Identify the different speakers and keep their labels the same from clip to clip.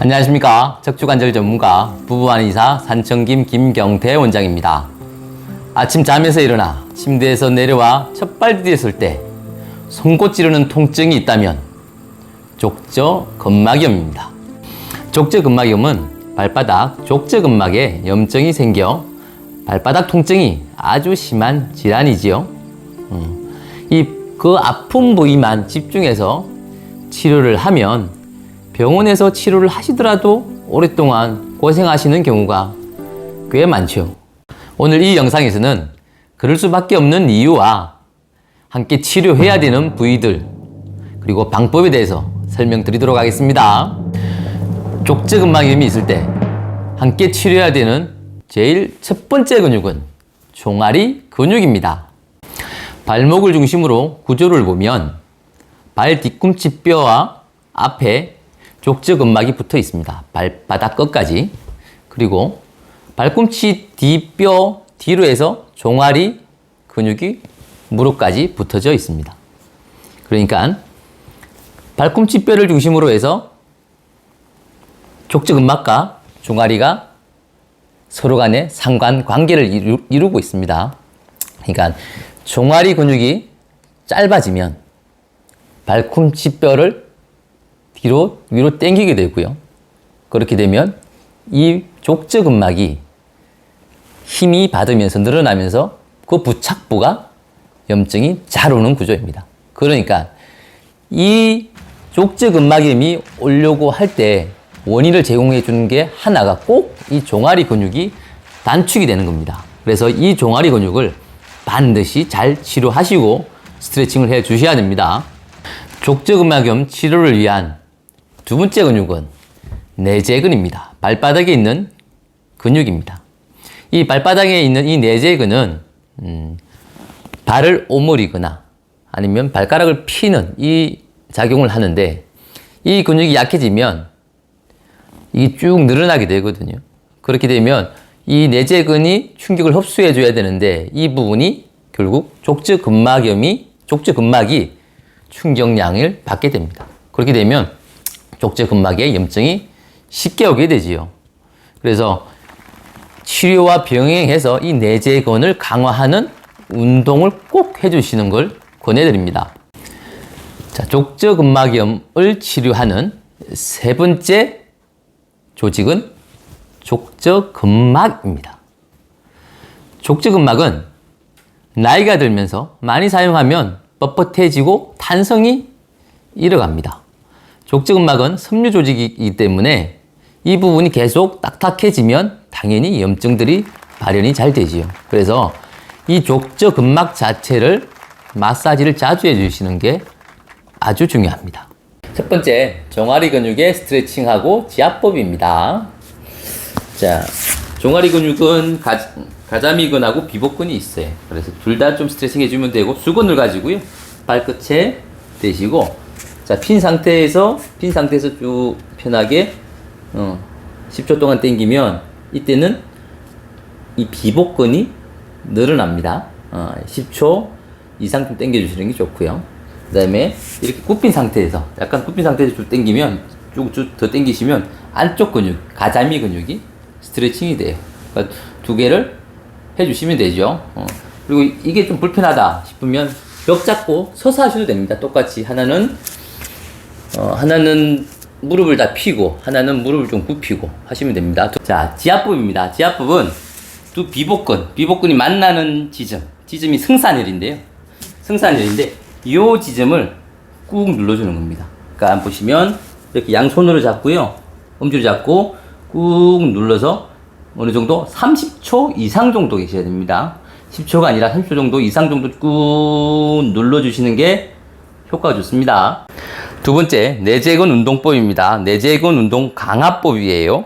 Speaker 1: 안녕하십니까? 척추관절 전문가 부부한 의사 산청김 김경태 원장입니다. 아침 잠에서 일어나 침대에서 내려와 첫발 디뎠을 때 송곳 찌르는 통증이 있다면 족저근막염입니다. 족저근막염은 발바닥 족저근막에 염증이 생겨 발바닥 통증이 아주 심한 질환이지요. 이그 아픈 부위만 집중해서 치료를 하면 병원에서 치료를 하시더라도 오랫동안 고생하시는 경우가 꽤 많죠. 오늘 이 영상에서는 그럴 수밖에 없는 이유와 함께 치료해야 되는 부위들 그리고 방법에 대해서 설명드리도록 하겠습니다. 족저근막염이 있을 때 함께 치료해야 되는 제일 첫 번째 근육은 종아리 근육입니다. 발목을 중심으로 구조를 보면 발 뒤꿈치 뼈와 앞에 족저근막이 붙어 있습니다. 발바닥 끝까지. 그리고 발꿈치 뒤뼈 뒤로 해서 종아리 근육이 무릎까지 붙어져 있습니다. 그러니까 발꿈치 뼈를 중심으로 해서 족저근막과 종아리가 서로 간에 상관 관계를 이루, 이루고 있습니다. 그러니까 종아리 근육이 짧아지면 발꿈치 뼈를 뒤로 위로 당기게 되고요. 그렇게 되면 이 족저 근막이 힘이 받으면서 늘어나면서 그 부착부가 염증이 잘 오는 구조입니다. 그러니까 이 족저 근막염이 오려고 할 때 원인을 제공해 주는 게 하나가 꼭 이 종아리 근육이 단축이 되는 겁니다. 그래서 이 종아리 근육을 반드시 잘 치료하시고 스트레칭을 해 주셔야 됩니다. 족저근막염 치료를 위한 두 번째 근육은 내재근입니다. 발바닥에 있는 근육입니다. 이 발바닥에 있는 이 내재근은 음, 발을 오므리거나 아니면 발가락을 피는 이 작용을 하는데 이 근육이 약해지면 이게 쭉 늘어나게 되거든요. 그렇게 되면 이 내재근이 충격을 흡수해 줘야 되는데 이 부분이 결국 족저근막염이 족저근막이 충격량을 받게 됩니다. 그렇게 되면 족저근막에 염증이 쉽게 오게 되지요. 그래서 치료와 병행해서 이 내재근을 강화하는 운동을 꼭 해주시는 걸 권해드립니다. 자, 족저근막염을 치료하는 세 번째 조직은 족저근막입니다. 족저근막은 나이가 들면서 많이 사용하면 뻣뻣해지고 탄성이 잃어갑니다. 족저근막은 섬유 조직이기 때문에 이 부분이 계속 딱딱해지면 당연히 염증들이 발현이 잘 되지요. 그래서 이 족저근막 자체를 마사지를 자주 해주시는 게 아주 중요합니다. 첫 번째, 종아리 근육의 스트레칭하고 지압법입니다. 자, 종아리 근육은 가, 가자미근하고 비복근이 있어요. 그래서 둘 다 좀 스트레칭 해주면 되고, 수건을 가지고요. 발끝에 대시고, 자, 핀 상태에서, 핀 상태에서 쭉 편하게, 어, 10초 동안 당기면, 이때는 이 비복근이 늘어납니다. 어, 10초 이상 좀 당겨주시는 게 좋고요. 그 다음에 이렇게 굽힌 상태에서, 약간 굽힌 상태에서 좀 당기면, 쭉쭉 더 당기시면, 안쪽 근육, 가자미 근육이 스트레칭이 돼요. 그러니까 두 개를 해주시면 되죠. 어. 그리고 이게 좀 불편하다 싶으면 벽 잡고 서서 하셔도 됩니다. 똑같이 하나는 어, 하나는 무릎을 다 펴고 하나는 무릎을 좀 굽히고 하시면 됩니다. 자, 지압법입니다. 지압법은 두 비복근, 비복근이 만나는 지점, 지점이 승산혈인데요. 승산혈인데 이 지점을 꾹 눌러주는 겁니다. 그러니까 보시면 이렇게 양손으로 잡고요. 엄지로 잡고 꾹 눌러서 어느 정도 30초 이상 정도 계셔야 됩니다. 10초가 아니라 30초 정도 이상 정도 꾹 눌러주시는 게 효과가 좋습니다. 두 번째, 내재근 운동법입니다. 내재근 운동 강화법이에요.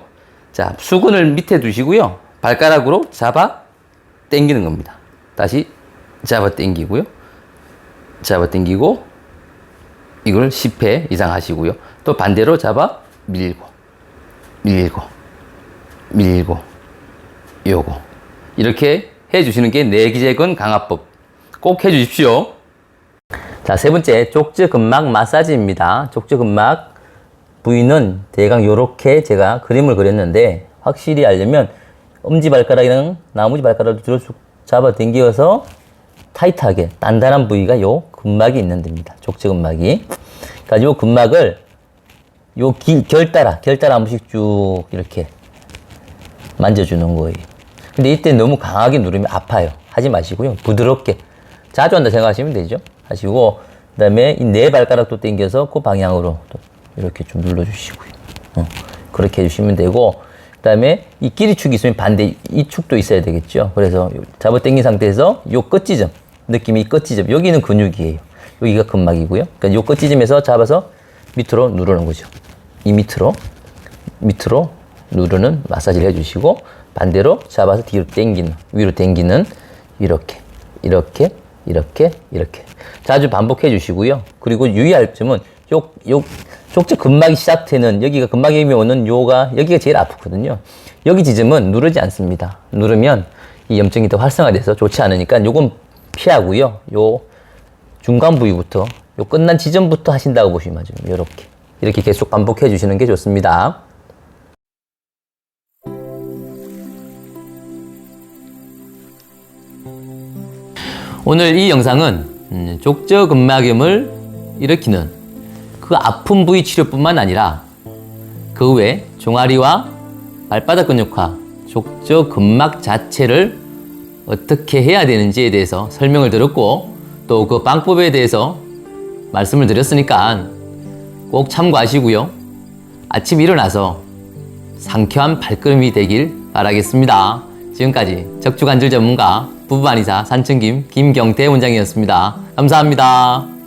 Speaker 1: 자, 수건을 밑에 두시고요. 발가락으로 잡아 당기는 겁니다. 다시 잡아 당기고요. 잡아 당기고 이걸 10회 이상 하시고요. 또 반대로 잡아 밀고 밀고 밀고 요거 이렇게 해 주시는 게 내기재근 강화법 꼭 해 주십시오. 자 세 번째 족저근막 마사지입니다. 족저근막 부위는 대강 요렇게 제가 그림을 그렸는데 확실히 알려면 엄지발가락이랑 나머지발가락을 뒤로 쭉 잡아 당겨서 타이트하게 단단한 부위가 요 근막이 있는 데입니다. 족저근막이. 그러니까 요 근막을 요 길, 결 따라, 결 따라 한 번씩 쭉 이렇게 만져주는 거예요. 근데 이때 너무 강하게 누르면 아파요. 하지 마시고요. 부드럽게. 자주 한다 생각하시면 되죠. 하시고, 그 다음에 이 네 발가락도 당겨서 그 방향으로 또 이렇게 좀 눌러주시고요. 어, 그렇게 해주시면 되고, 그 다음에 이 끼리축이 있으면 반대 이 축도 있어야 되겠죠. 그래서 잡아 당긴 상태에서 요 끝지점, 느낌이 이 끝지점, 여기는 근육이에요. 여기가 근막이고요. 그러니까 요 끝지점에서 잡아서 밑으로 누르는 거죠. 이 밑으로 밑으로 누르는 마사지를 해주시고 반대로 잡아서 뒤로 당기는 위로 당기는 이렇게 이렇게 이렇게 이렇게 자주 반복해 주시고요. 그리고 유의할 점은 요, 요 족저 근막이 시작되는 여기가 근막이 오는 요가 여기가 제일 아프거든요. 여기 지점은 누르지 않습니다. 누르면 이 염증이 더 활성화돼서 좋지 않으니까 요건 피하고요. 요 중간 부위부터 요 끝난 지점부터 하신다고 보시면 맞아요. 이렇게 이렇게 계속 반복해 주시는 게 좋습니다. 오늘 이 영상은 음, 족저근막염을 일으키는 그 아픈 부위 치료뿐만 아니라 그 외 종아리와 발바닥 근육화, 족저근막 자체를 어떻게 해야 되는지에 대해서 설명을 드렸고 또 그 방법에 대해서 말씀을 드렸으니까 꼭 참고하시고요. 아침 일어나서 상쾌한 발걸음이 되길 바라겠습니다. 지금까지 적주관절 전문가 부부한의사 산청김 김경태 원장이었습니다. 감사합니다.